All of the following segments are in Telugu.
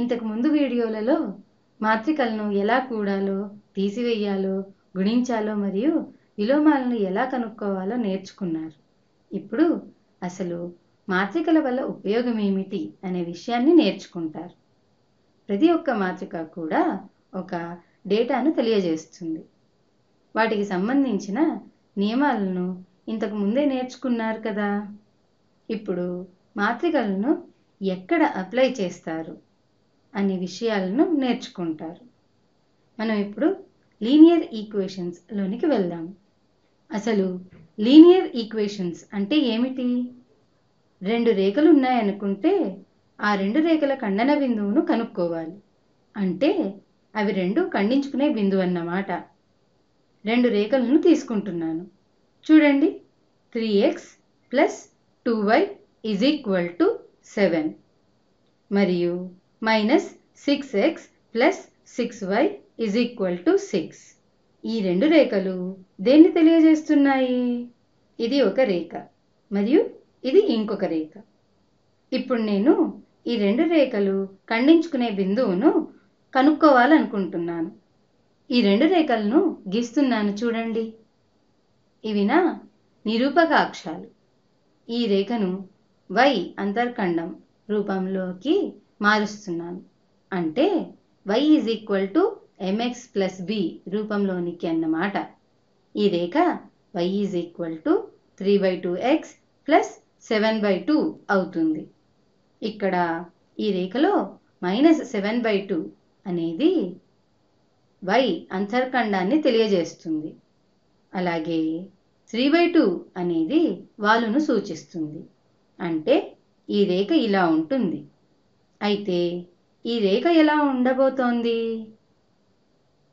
ఇంతకు ముందు వీడియోలలో మాత్రికలను ఎలా కూడాలో తీసివేయాలో గుణించాలో మరియు విలోమాలను ఎలా కనుక్కోవాలో నేర్చుకున్నారు. ఇప్పుడు అసలు మాత్రికల వల్ల ఉపయోగం ఏమిటి అనే విషయాన్ని నేర్చుకుంటారు. ప్రతి ఒక్క మాత్రిక కూడా ఒక డేటాను తెలియజేస్తుంది. వాటికి సంబంధించిన నియమాలను ఇంతకు ముందే నేర్చుకున్నారు కదా. ఇప్పుడు మాత్రికలను ఎక్కడ అప్లై చేస్తారు? అనే విషయాలను నేర్చుకుంటారు. మనం ఇప్పుడు లీనియర్ ఈక్వేషన్స్ లోనికి వెళ్దాం. అసలు లీనియర్ ఈక్వేషన్స్ అంటే ఏమిటి? రెండు రేఖలు ఉన్నాయనుకుంటే ఆ రెండు రేఖల ఖండన బిందువును కనుక్కోవాలి. అంటే అవి రెండు ఖండించుకునే బిందువు అన్నమాట రెండు రేఖలను తీసుకుంటున్నాను. చూడండి. Three x plus two y is equal to seven మరియు minus six x plus six y is equal to six ఈ రెండు రేఖలు దేన్ని తెలియజేస్తున్నాయి? ఇది ఒక రేఖ మరియు ఇది ఇంకొక రేఖ. ఇప్పుడు నేను ఈ రెండు రేఖలు ఖండించుకునే బిందువును కనుక్కోవాలనుకుంటున్నాను. ఈ రెండు రేఖలను గీస్తున్నాను చూడండి. ఇవి నా నిరూపక అక్షాలు ఈ రేఖను వై అంతర్ఖండం రూపంలోకి మారుస్తున్నాను. అంటే y is equal to m x plus b రూపంలోనికి అన్నమాట. ఈ రేఖ y is equal to three by two x plus seven by two అవుతుంది. ఇక్కడ ఈ రేఖలో మైనస్ సెవెన్ బై టూ అనేది వై అంతర్ఖండాన్ని తెలియజేస్తుంది. అలాగే త్రీ బై టూ అనేది వాలును సూచిస్తుంది. అంటే ఈ రేఖ ఇలా ఉంటుంది. అయితే ఈ రేఖ ఎలా ఉండబోతోంది?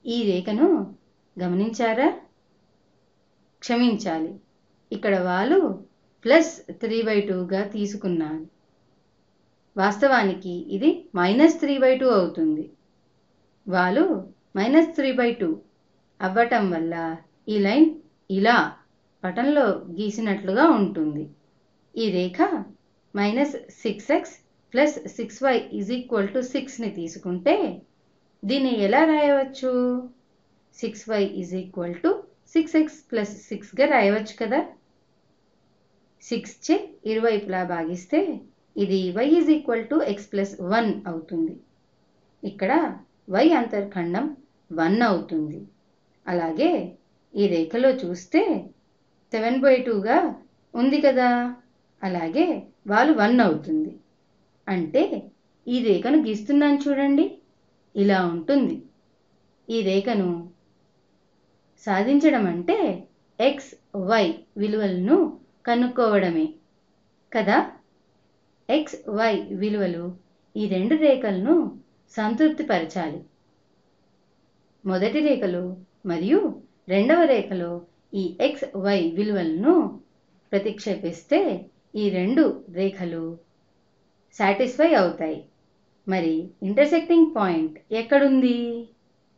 ఈ రేఖను గమనించారా? క్షమించాలి. ఇక్కడ వాలు ప్లస్ త్రీ బై టూగా తీసుకున్నాను. వాస్తవానికి ఇది మైనస్ త్రీ బై టూ అవుతుంది. వాలు మైనస్ త్రీ బై టూ అవ్వటం వల్ల ఈ లైన్ ఇలా పటంలో గీసినట్లుగా ఉంటుంది. ఈ రేఖ minus six x plus six y is equal to సిక్స్ని తీసుకుంటే దీన్ని ఎలా రాయవచ్చు? Six y is equal to six x plus సిక్స్గా రాయవచ్చు కదా. సిక్స్ చే ఇరువైపులా భాగిస్తే ఇది y is equal to x plus one అవుతుంది. ఇక్కడ వై అంతర్ఖండం వన్ అవుతుంది. అలాగే ఈ రేఖలో చూస్తే సెవెన్ బై టూగా ఉంది కదా. అలాగే వాళ్ళు వన్ అవుతుంది. అంటే ఈ రేఖను గీస్తున్నాను చూడండి. ఇలా ఉంటుంది. ఈ రేఖను సాధించడం అంటే ఎక్స్ వై విలువలను కనుక్కోవడమే. కదా? ఎక్స్ వై విలువలు ఈ రెండు రేఖలను సంతృప్తిపరచాలి. మొదటి రేఖలో మరియు రెండవ రేఖలో ఈ ఎక్స్ వై విలువలను ప్రతిక్షేపిస్తే ఈ రెండు రేఖలు సాటిస్ఫై అవుతాయి. మరి ఇంటర్సెక్టింగ్ పాయింట్ ఎక్కడుంది?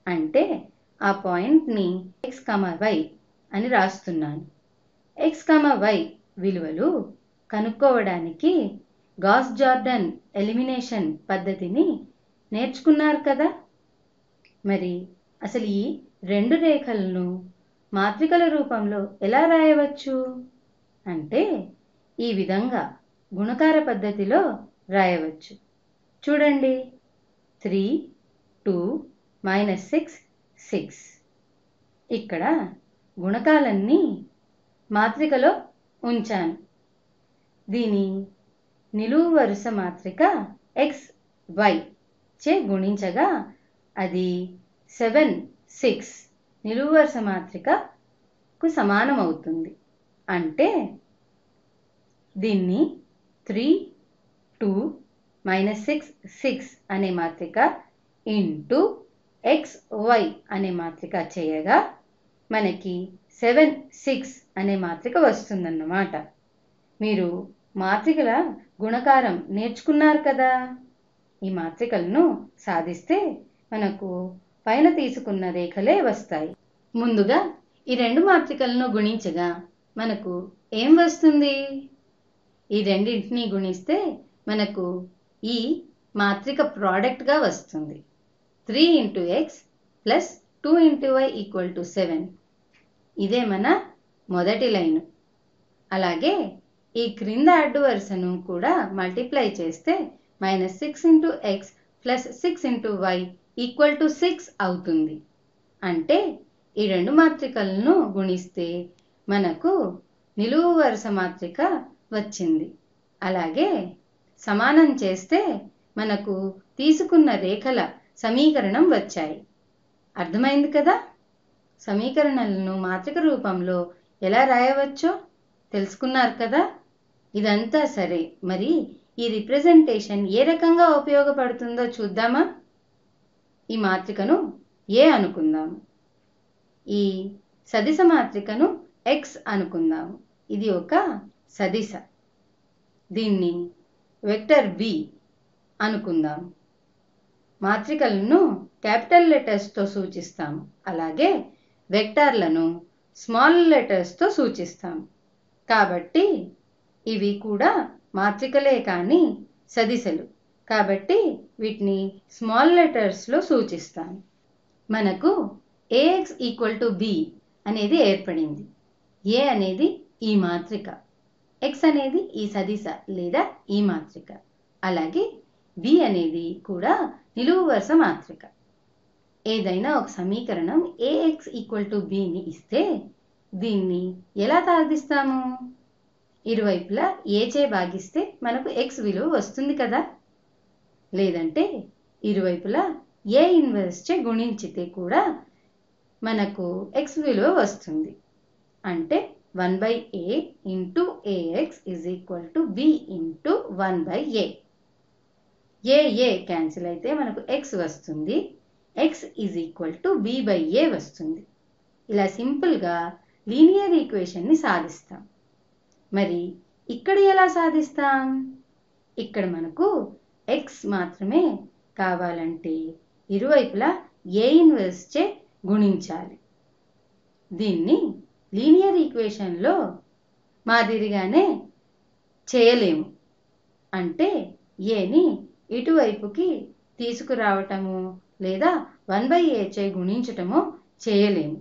అంటే ఆ పాయింట్ని ఎక్స్ కమ వై అని రాస్తున్నాను. ఎక్స్ కమ వై విలువలు కనుక్కోవడానికి గాస్ జార్డన్ ఎలిమినేషన్ పద్ధతిని నేర్చుకున్నారు కదా? మరి అసలు ఈ రెండు రేఖలను మాత్రికల రూపంలో ఎలా రాయవచ్చు? అంటే ఈ విధంగా గుణకార పద్ధతిలో రాయవచ్చు. చూడండి. Three two minus six six. ఇక్కడ గుణకాలన్నీ మాత్రికలో ఉంచాను. దీని నిలువు వరుస మాత్రిక ఎక్స్ వై చే గుణించగా అది సెవెన్ సిక్స్ నిలువు వరుస మాత్రికకు సమానం అవుతుంది అంటే దీన్ని three two minus six six అనే మాత్రిక ఇంటూ ఎక్స్ వై అనే మాత్రిక చేయగా మనకి సెవెన్ సిక్స్ అనే మాత్రిక వస్తుందన్నమాట. మీరు మాత్రికల గుణకారం నేర్చుకున్నారు కదా? ఈ మాత్రికలను సాధిస్తే మనకు పైన తీసుకున్న రేఖలే వస్తాయి. ముందుగా ఈ రెండు మాత్రికలను గుణించగా మనకు ఏం వస్తుంది? ఈ రెండింటిని గుణిస్తే మనకు ఈ మాత్రిక ప్రోడక్ట్గా వస్తుంది. Three into x plus two into y equal to seven ఇదే మన మొదటి లైను. అలాగే ఈ క్రింద అడ్డు వరుసను కూడా మల్టిప్లై చేస్తే minus six into x plus six into y equal to six అవుతుంది. అంటే ఈ రెండు మాత్రికలను గుణిస్తే మనకు నిలువు వరుస మాత్రిక వచ్చింది. అలాగే సమానం చేస్తే మనకు తీసుకున్న రేఖల సమీకరణం వచ్చాయి. అర్థమైంది కదా? సమీకరణలను మాత్రిక రూపంలో ఎలా రాయవచ్చో తెలుసుకున్నారు కదా? ఇదంతా సరే. మరి ఈ రిప్రజెంటేషన్ ఏ రకంగా ఉపయోగపడుతుందో చూద్దామా? ఈ మాత్రికను ఏ అనుకుందాము? ఈ సదిశ మాత్రికను ఎక్స్ అనుకుందాము. ఇది ఒక సదిశ. దీన్ని వెక్టర్ బి అనుకుందాం. మాత్రికలను క్యాపిటల్ లెటర్స్తో సూచిస్తాం. అలాగే వెక్టార్లను స్మాల్ లెటర్స్తో సూచిస్తాం. కాబట్టి ఇవి కూడా మాత్రికలే కానీ సదిశలు. కాబట్టి వీటిని స్మాల్ లెటర్స్లో సూచిస్తాం. మనకు ఏఎక్స్ ఈక్వల్ టు బి అనేది ఏర్పడింది. ఏ అనేది ఈ మాత్రిక. ఎక్స్ అనేది ఈ సదిశ లేదా ఈ మాత్రిక. అలాగే బి అనేది కూడా నిలువు వరుస మాత్రిక. ఏదైనా ఒక సమీకరణం ఏఎక్స్ ఈక్వల్ టు బిని ఇస్తే దీన్ని ఎలా సాధిస్తాము ఇరువైపులా ఏచే భాగిస్తే మనకు ఎక్స్ విలువ వస్తుంది కదా? లేదంటే ఇరువైపులా ఏ ఇన్వర్స్ చే గుణించితే కూడా మనకు ఎక్స్ విలువ వస్తుంది. అంటే one by A into A x is equal to B into one by A A A cancel అయితే మనకు ఎక్స్ వస్తుంది. X is equal to B by A వస్తుంది. ఇలా సింపుల్గా లీనియర్ ఈక్వేషన్ని సాధిస్తాం. మరి ఇక్కడ ఎలా సాధిస్తాం? ఇక్కడ మనకు ఎక్స్ మాత్రమే కావాలంటే ఇరువైపులా ఏ ఇన్వర్స్ చే గుణించాలి. దీన్ని లీనియర్ ఈక్వేషన్లో మాదిరిగానే చేయలేము. అంటే ఏని ఇటువైపుకి తీసుకురావటము లేదా వన్ బై ఏ చే గుణించటము చేయలేము.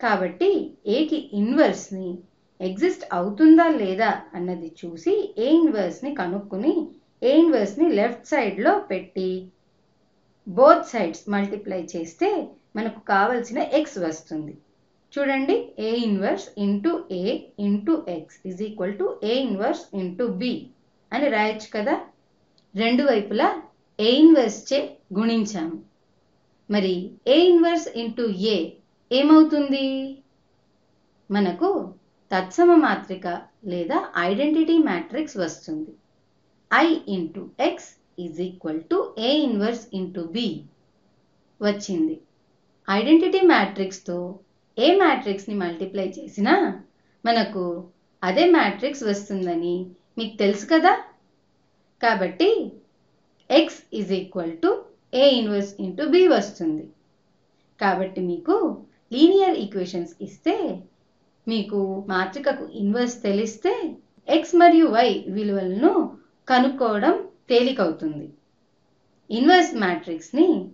కాబట్టి ఏకి ఇన్వర్స్ని ఎగ్జిస్ట్ అవుతుందా లేదా అన్నది చూసి ఏ ఇన్వర్స్ని కనుక్కుని ఏ ఇన్వర్స్ని లెఫ్ట్ సైడ్లో పెట్టి బోత్ సైడ్స్ మల్టిప్లై చేస్తే మనకు కావలసిన ఎక్స్ వస్తుంది. చూడండి A inverse into A into x is equal to A inverse into B అని రాయొచ్చు కదా? రెండు వైపులా ఏ ఇన్వర్స్ చే గుణించాము. మరి ఏ ఇన్వర్స్ ఇంటూ ఏ ఏమవుతుంది? మనకు తత్సమ మాత్రిక లేదా ఐడెంటిటీ మ్యాట్రిక్స్ వస్తుంది. I into x is equal to A inverse into B వచ్చింది. ఐడెంటిటీ మ్యాట్రిక్స్తో ఏ మ్యాట్రిక్స్ని మల్టిప్లై చేసినా మనకు అదే మ్యాట్రిక్స్ వస్తుందని మీకు తెలుసు కదా? కాబట్టి x is equal to A inverse into B వస్తుంది. కాబట్టి మీకు లీనియర్ ఈక్వేషన్స్ ఇస్తే మీకు మాత్రికకు ఇన్వర్స్ తెలిస్తే ఎక్స్ మరియు వై విలువలను కనుక్కోవడం తేలికవుతుంది. ఇన్వర్స్ మ్యాట్రిక్స్ని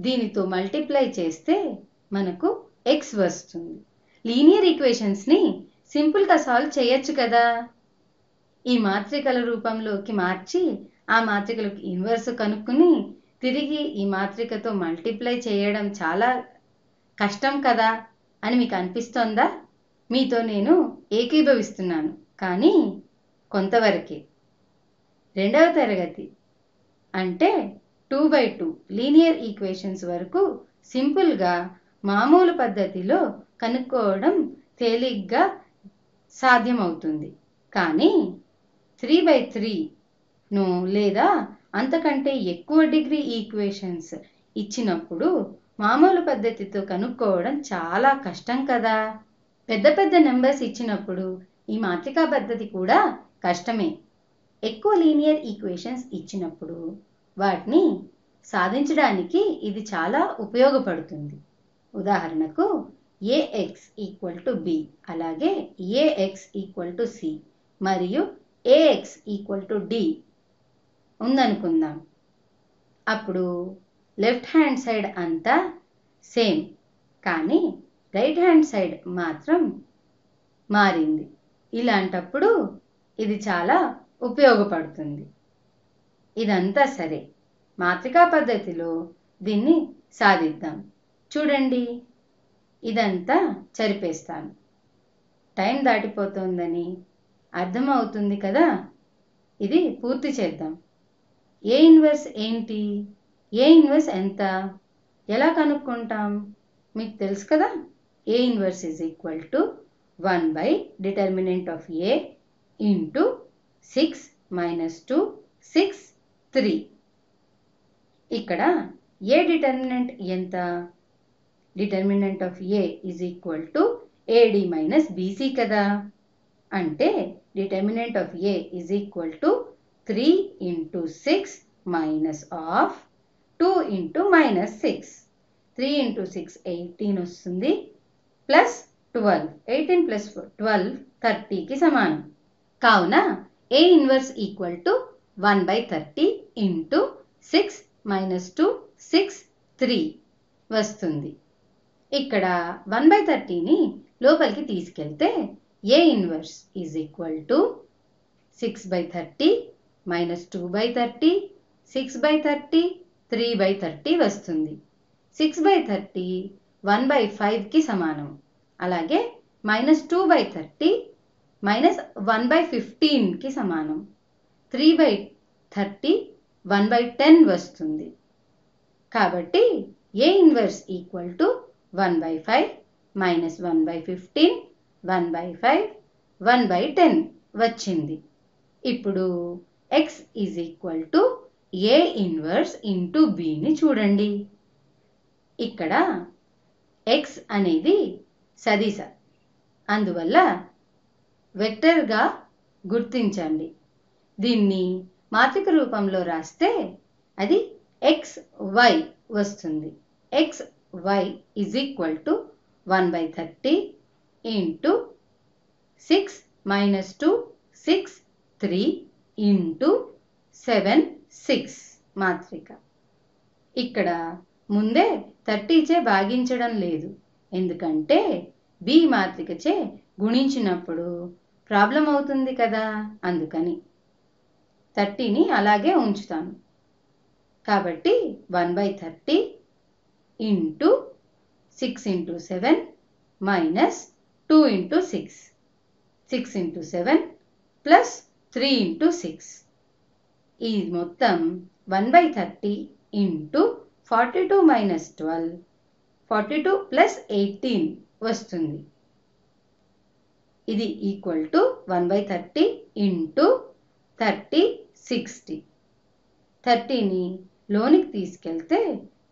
దీనితో మల్టిప్లై చేస్తే మనకు ఎక్స్ వస్తుంది. లీనియర్ ఈక్వేషన్స్ని సింపుల్గా సాల్వ్ చేయొచ్చు కదా. ఈ మాత్రికల రూపంలోకి మార్చి ఆ మాత్రికలకు ఇన్వర్స్ కనుక్కుని తిరిగి ఈ మాత్రికతో మల్టిప్లై చేయడం చాలా కష్టం కదా అని మీకు అనిపిస్తోందా? మీతో నేను ఏకీభవిస్తున్నాను. కానీ కొంతవరకే. రెండవ తరగతి. అంటే two by two linear equations వరకు సింపుల్గా మామూలు పద్ధతిలో కనుక్కోవడం తేలిగ్గా సాధ్యమవుతుంది. కానీ త్రీ బై త్రీను లేదా అంతకంటే ఎక్కువ డిగ్రీ ఈక్వేషన్స్ ఇచ్చినప్పుడు మామూలు పద్ధతితో కనుక్కోవడం చాలా కష్టం కదా. పెద్ద పెద్ద నెంబర్స్ ఇచ్చినప్పుడు ఈ మాత్రికా పద్ధతి కూడా కష్టమే. ఎక్కువ లీనియర్ ఈక్వేషన్స్ ఇచ్చినప్పుడు వాటిని సాధించడానికి ఇది చాలా ఉపయోగపడుతుంది. ఉదాహరణకు A x equal to B అలాగే A x equal to C మరియు A x equal to D ఉందనుకుందాం. అప్పుడు లెఫ్ట్ హ్యాండ్ సైడ్ అంతా సేమ్ కానీ రైట్ హ్యాండ్ సైడ్ మాత్రం మారింది. ఇలాంటప్పుడు ఇది చాలా ఉపయోగపడుతుంది. ఇదంతా సరే. మాతృకా పద్ధతిలో దీన్ని సాధిద్దాం. చూడండి ఇదంతా చరిపేస్తాను. టైం దాటిపోతోందని అర్థమవుతుంది కదా? ఇది పూర్తి చేద్దాం. ఏ ఇన్వర్స్ ఏంటి? ఏ ఇన్వర్స్ ఎంత? ఎలా కనుక్కుంటాం? మీకు తెలుసు కదా? A inverse is equal to one by determinant of A into six minus two six three ఇక్కడ ఏ డిటర్మినెంట్ ఎంత? Determinant of A is equal to A D minus B C కదా? అంటే determinant of A is equal to three into six minus of two into minus six three into six eighteen వస్తుంది. Plus twelve eighteen plus twelve థర్టీకి సమానం. కావున A inverse equal to one by thirty into six minus two six three వస్తుంది. ఇక్కడ వన్ బై థర్టీని లోపలికి తీసుకెళ్తే A inverse is equal to six by thirty minus two by thirty six by thirty three by thirty వస్తుంది. Six by thirty one by ఫైవ్కి సమానం. అలాగే minus two by thirty minus one by ఫిఫ్టీన్కి సమానం. Three by thirty one by ten వస్తుంది. కాబట్టి A inverse equal to one by five minus one by fifteen one by five one by ten వచ్చింది. ఇప్పుడు x is equal to A inverse into బిని చూడండి. ఇక్కడ ఎక్స్ అనేది సదిశ. అందువల్ల వెక్టర్గా గుర్తించండి. దీన్ని మాత్రిక రూపంలో రాస్తే అది ఎక్స్ వై వస్తుంది. X y is equal to one by thirty into six minus two six three into seven six మాత్రిక. ఇక్కడ ముందే థర్టీచే భాగించడం లేదు. ఎందుకంటే బి మాత్రికచే గుణించినప్పుడు ప్రాబ్లం అవుతుంది కదా అందుకని థర్టీని అలాగే ఉంచుతాను. కాబట్టి one by thirty into six into seven minus two into six. Six into seven plus three into six. ఈ మొత్తం one by thirty into forty two minus twelve. Forty two plus eighteen వస్తుంది. ఇది equal to one by thirty into thirty sixty. థర్టీని లోనికి తీసుకెళ్తే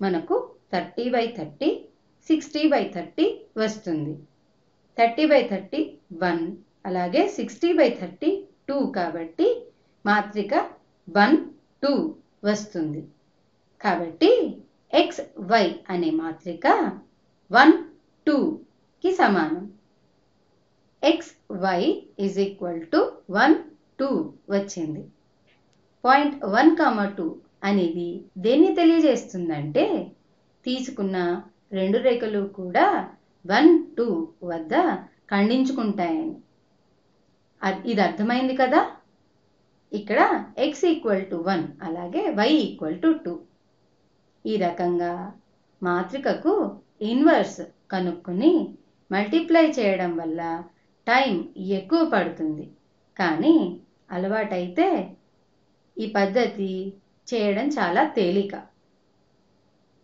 మనకు thirty by thirty sixty by thirty వస్తుంది. థర్టీ బై థర్టీ వన్ అలాగే సిక్స్టీ బై థర్టీ టూ కాబట్టి మాత్రిక వన్ టూ వస్తుంది. కాబట్టి ఎక్స్ వై అనే మాత్రిక వన్ టూకి సమానం. X y is equal to one two వచ్చింది. పాయింట్ వన్ కామ టూ అనేది దేన్ని తెలియజేస్తుందంటే తీసుకున్న రెండు రేఖలు కూడా వన్ టూ వద్ద ఖండించుకుంటాయని ఇది అర్థమైంది కదా? ఇక్కడ ఎక్స్ ఈక్వల్ టు వన్ అలాగే వై ఈక్వల్ టు టూ ఈ రకంగా మాత్రికకు ఇన్వర్స్ కనుక్కొని మల్టిప్లై చేయడం వల్ల టైం ఎక్కువ పడుతుంది. కానీ అలవాటైతే ఈ పద్ధతి చేయడం చాలా తేలిక.